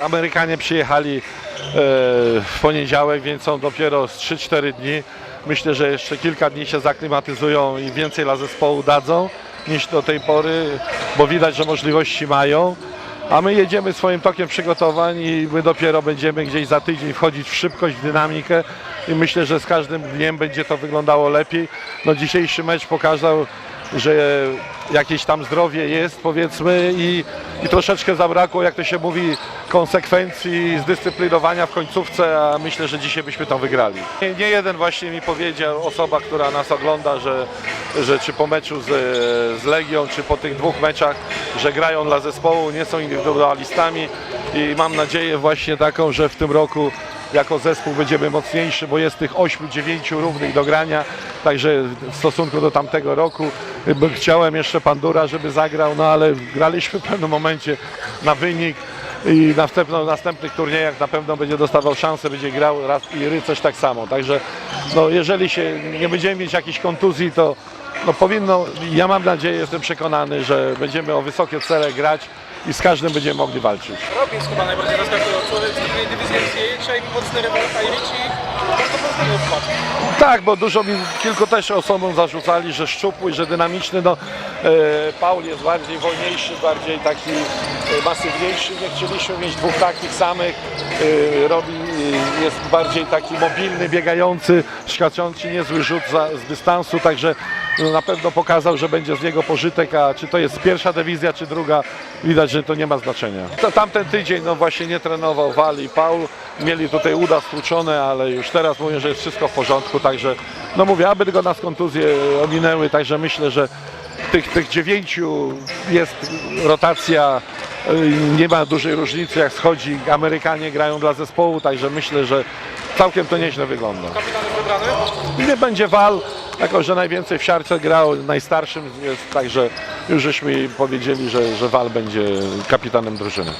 Amerykanie przyjechali e, w poniedziałek, więc są dopiero z 3-4 dni. Myślę, że jeszcze kilka dni się zaklimatyzują i więcej dla zespołu dadzą niż do tej pory, bo widać, że możliwości mają. A my jedziemy swoim tokiem przygotowań i my dopiero będziemy gdzieś za tydzień wchodzić w szybkość, w dynamikę i myślę, że z każdym dniem będzie to wyglądało lepiej. No dzisiejszy mecz pokazał, że jakieś tam zdrowie jest powiedzmy i, i troszeczkę zabrakło, jak to się mówi, konsekwencji, zdyscyplinowania w końcówce, a myślę, że dzisiaj byśmy to wygrali. Nie, nie jeden właśnie mi powiedział, osoba, która nas ogląda, że, że czy po meczu z, z Legią, czy po tych dwóch meczach, że grają dla zespołu, nie są indywidualistami i mam nadzieję właśnie taką, że w tym roku jako zespół będziemy mocniejszy, bo jest tych 8-9 równych do grania, także w stosunku do tamtego roku chciałem jeszcze Pandura, żeby zagrał, no ale graliśmy w pewnym momencie na wynik i na następno, następnych turniejach na pewno będzie dostawał szansę, będzie grał raz i Rycerz tak samo, także no, jeżeli się nie będziemy mieć jakichś kontuzji, to no, powinno, ja mam nadzieję, jestem przekonany, że będziemy o wysokie cele grać i z każdym będziemy mogli walczyć. Jest chyba najbardziej zaskakujący. Z drugiej dywizji i mocny rywal Tak, bo dużo mi, kilku też osobom zarzucali, że szczupły, że dynamiczny. No, e, Paul jest bardziej wolniejszy, bardziej taki masywniejszy. Nie chcieliśmy mieć dwóch takich samych. E, robi, e, jest bardziej taki mobilny, biegający, świadczący niezły rzut za, z dystansu, także no, na pewno pokazał, że będzie z niego pożytek, a czy to jest pierwsza dywizja, czy druga, widać, że to nie ma znaczenia. To, tamten tydzień no właśnie nie trenował Wali i Paul, mieli tutaj uda stłuczone, ale już teraz mówię, że jest wszystko w porządku, także no mówię, aby tylko nas kontuzje ominęły, także myślę, że tych, tych dziewięciu jest rotacja, y, nie ma dużej różnicy jak schodzi, Amerykanie grają dla zespołu, także myślę, że całkiem to nieźle wygląda. Nie będzie wal, jako że najwięcej w siarce grał, najstarszym jest, także już żeśmy powiedzieli, że, że wal będzie kapitanem drużyny.